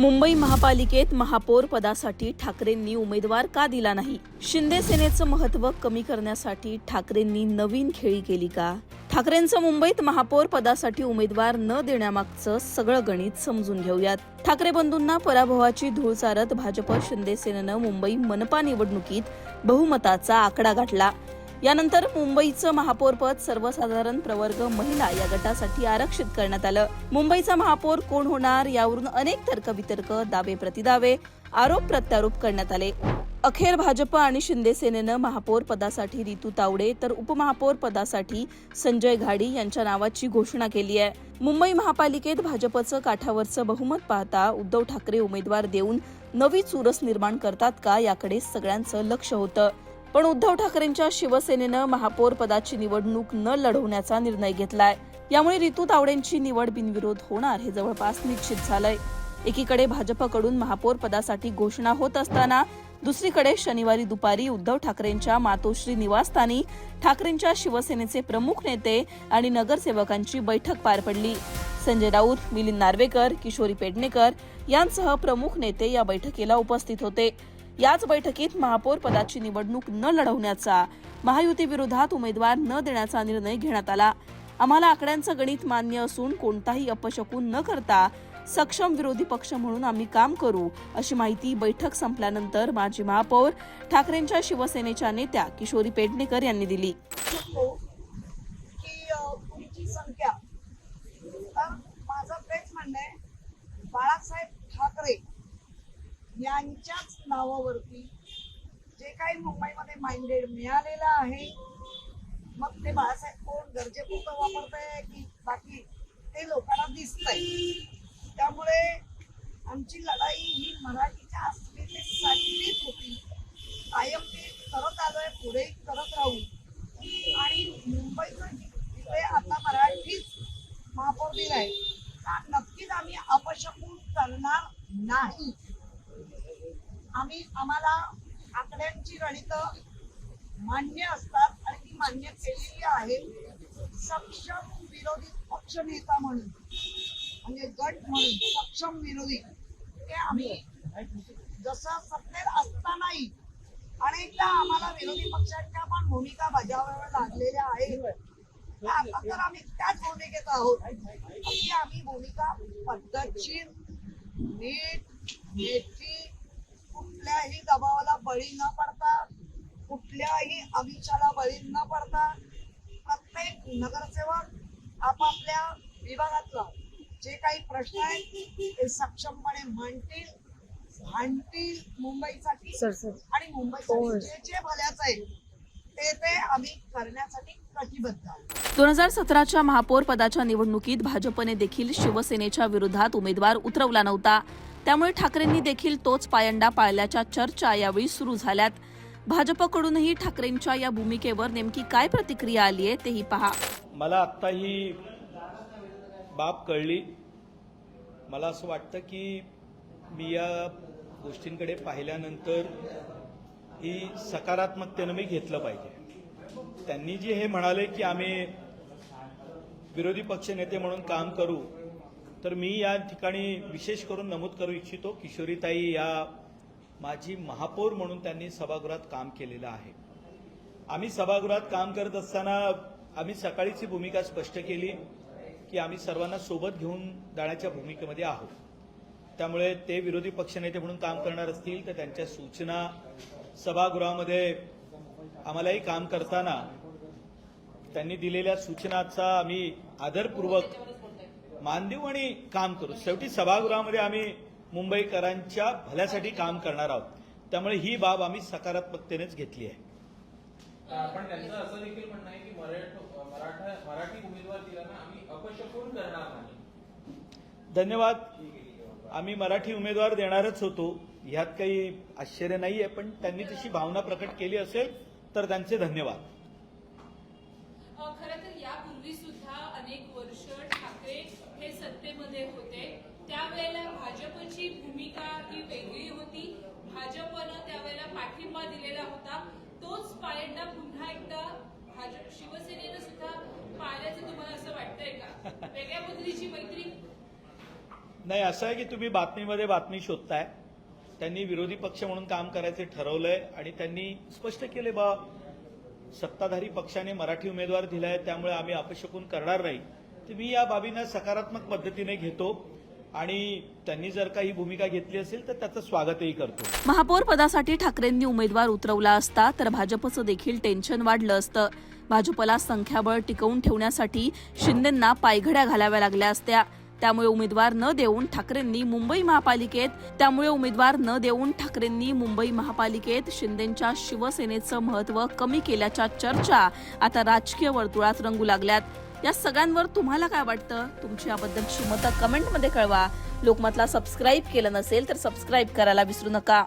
मुंबई महापालिकेत महापौर पदासाठी ठाकरेंनी उमेदवार का दिला नाही? शिंदे सेनेचं महत्त्व कमी करण्यासाठी ठाकरेंनी नवीन खेळी केली का? ठाकरेंचं मुंबईत महापौर पदासाठी उमेदवार न देण्यामागचं सगळं गणित समजून घेऊयात. ठाकरे बंधूंना पराभवाची धूळ चारत भाजप शिंदे सेनेनं मुंबई मनपा निवडणुकीत बहुमताचा आकडा गाठला. यानंतर मुंबईचं महापौरपद सर्वसाधारण प्रवर्ग महिला या गटासाठी आरक्षित करण्यात आलं. मुंबईचा महापौर कोण होणार यावरून अनेक तर्कवितर्क दावे प्रतिदावे आरोप प्रत्यारोप करण्यात आले. अखेर भाजप आणि शिंदे सेनेनं महापौर पदासाठी रितू तावडे तर उपमहापौर पदासाठी संजय घाडी यांच्या नावाची घोषणा केली आहे. मुंबई महापालिकेत भाजपचं काठावरचं बहुमत पाहता उद्धव ठाकरे उमेदवार देऊन नवी चुरस निर्माण करतात का याकडे सगळ्यांचं लक्ष होतं. पण उद्धव ठाकरेंच्या शिवसेनेनं महापौर पदाची निवडणूक न लढवण्याचा निर्णय घेतलाय. यामुळे रितू तावडेंची निवड बिनविरोध होणार हे जवळपास निश्चित झालंय. एकीकडे भाजपकडून महापौर पदासाठी घोषणा होत असताना दुसरीकडे शनिवारी दुपारी उद्धव ठाकरेंच्या मातोश्री निवासस्थानी ठाकरेंच्या शिवसेनेचे प्रमुख नेते आणि नगरसेवकांची बैठक पार पडली. संजय राऊत मिलिंद नार्वेकर किशोरी पेडणेकर यांसह प्रमुख नेते या बैठकीला उपस्थित होते. याच बैठकीत महापौर पदाची निवडणूक न लढवण्याचा महायुती विरोधात उमेदवार न देण्याचा निर्णय घेण्यात आला. आम्हाला आकड्यांचं गणित मान्य असून कोणताही अपशकून न करता सक्षम विरोधी पक्ष म्हणून आम्ही काम करू अशी माहिती बैठक संपल्यानंतर माजी महापौर ठाकरेंच्या शिवसेनेच्या नेत्या किशोरी पेडणेकर यांनी दिली शकतो की अ, तुमची संख्या तर माझं तेच म्हणणं आहे बाळासाहेब ठाकरे यांच्याच नावावरती जे काही मुंबईमध्ये माइंडेड मिळालेलं आहे मग ते बाळासाहेब कोण गरजेपुरतं वापरतंय की बाकी ते लोकांना दिसतंय. त्यामुळे आमची लढाई ही मराठीच्या अस्मितेसाठीच होती. कायम ते करत आलोय पुढे करत राहू. आणि मुंबईचं जिथे आता मराठीच महापौर दिलाय का नक्कीच आम्ही अपशकून करणार नाही. आम्ही आम्हाला आकड्यांची गणित मान्य असतात आणि ती मान्य केलेली आहे. सक्षम विरोधी पक्षनेता म्हणून म्हणजे गट म्हणून सक्षम विरोधी. हे आम्ही जसं सत्तेत असतानाही अनेकदा आम्हाला विरोधी पक्षांच्या पण भूमिका बजावाव्या लागलेल्या आहेत आता तर आम्ही त्याच भूमिकेत आहोत. की आम्ही भूमिका पद्धतशीर नीट नेटकी कुठल्याही दबावाला बळी न पडता कुठल्याही अमिषाला बळी न पडता प्रत्येक नगरसेवक आपापल्या विभागातला जे काही प्रश्न आहेत ते सक्षमपणे मांडतील भांडतील मुंबईसाठी आणि मुंबईसाठी जे जे भल्याचं आहे ते ते आम्ही करण्यासाठी दोन हजार सतराच्या महापौर पदाच्या निवडणुकीत भाजपने देखील शिवसेनेच्या विरोधात उमेदवार उतरवला नव्हता. त्यामुळे ठाकरेंनी देखील तोच पायंडा पाळल्याच्या चर्चा यावेळी सुरू झाल्यात. भाजपकडूनही ठाकरेंच्या या भूमिकेवर नेमकी काय प्रतिक्रिया आली आहे तेही पहा. मला आत्ता ही बाब कळली. मला असं वाटतं की मी या गोष्टींकडे पाहिल्यानंतर ही सकारात्मकतेनं मी घेतलं पाहिजे. त्यांनी जे हे म्हणाले की आम्ही विरोधी पक्षनेते म्हणून काम करू तर मी या ठिकाणी विशेष करून नमूद करू इच्छितो किशोरीताई या माझी महापौर म्हणून त्यांनी सभागृहात काम केलेलं आहे. आम्ही सभागृहात काम करत असताना आम्ही सकाळीची भूमिका स्पष्ट केली की आम्ही सर्वांना सोबत घेऊन जाण्याच्या भूमिकेमध्ये आहोत. त्यामुळे ते विरोधी पक्षनेते म्हणून काम करणार असतील तर त्यांच्या सूचना सभागृहामध्ये आम्हालाही काम करताना त्यांनी दिलेल्या सूचनाचा आम्ही आदरपूर्वक मान देऊ आणि काम करू. शेवटी सभागृहामध्ये आम्ही मुंबईकरांच्या भल्यासाठी काम करणार आहोत. त्यामुळे ही बाब आम्ही सकारात्मकतेनेच घेतली आहे. पण त्यांचं असं देखील म्हणणं आहे की मराठ मराठा मराठी उमेदवार दिला ना आम्ही अपशकून करणार नाही? धन्यवाद. आम्ही मराठी उमेदवार देणारच होतो. ह्यात काही आश्चर्य नाहीये पण त्यांनी तशी भावना प्रकट केली असेल तर त्यांचे धन्यवाद. खर तर यापूर्वी सुद्धा अनेक वर्ष ठाकरे हे सत्तेमध्ये होते. त्यावेळेला भाजपची भूमिका ही वेगळी होती. भाजपनं त्यावेळेला पाठिंबा दिलेला होता. तोच पायंडा पुन्हा एकदा भाजप शिवसेनेनं सुद्धा पाळल्याचं तुम्हाला असं वाटतंय का? वेगळ्या पद्धतीची मैत्री? नाही असं आहे की तुम्ही बातमीमध्ये बातमी शोधताय. त्यांनी विरोधी पक्ष म्हणून काम करायचे ठरवलंय आणि त्यांनी स्पष्ट केले बा सत्ताधारी पक्षाने मराठी उमेदवार दिलाय त्यामुळे आम्ही अपशकून करणार नाही. तर मी या बाबींना सकारात्मक पद्धतीने घेतो आणि त्यांनी जर काही भूमिका घेतली असेल तर त्याचं स्वागतही करतो. महापौर पदासाठी ठाकरेंनी उमेदवार उतरवला असता तर भाजपचं देखील टेन्शन वाढलं असतं. भाजपला संख्याबळ टिकवून ठेवण्यासाठी शिंदेंना पायघड्या घालाव्या लागल्या असत्या. त्यामुळे उमेदवार न देऊन ठाकरेंनी मुंबई महापालिकेत त्यामुळे उमेदवार न देऊन ठाकरेंनी मुंबई महापालिकेत शिंदेंच्या शिवसेनेचं महत्त्व कमी केल्याच्या चर्चा आता राजकीय वर्तुळात रंगू लागल्यात. या सगळ्यांवर तुम्हाला काय वाटतं? तुमची याबद्दलची मतं कमेंटमध्ये कळवा. लोकमतला सबस्क्राईब केलं नसेल तर सबस्क्राईब करायला विसरू नका.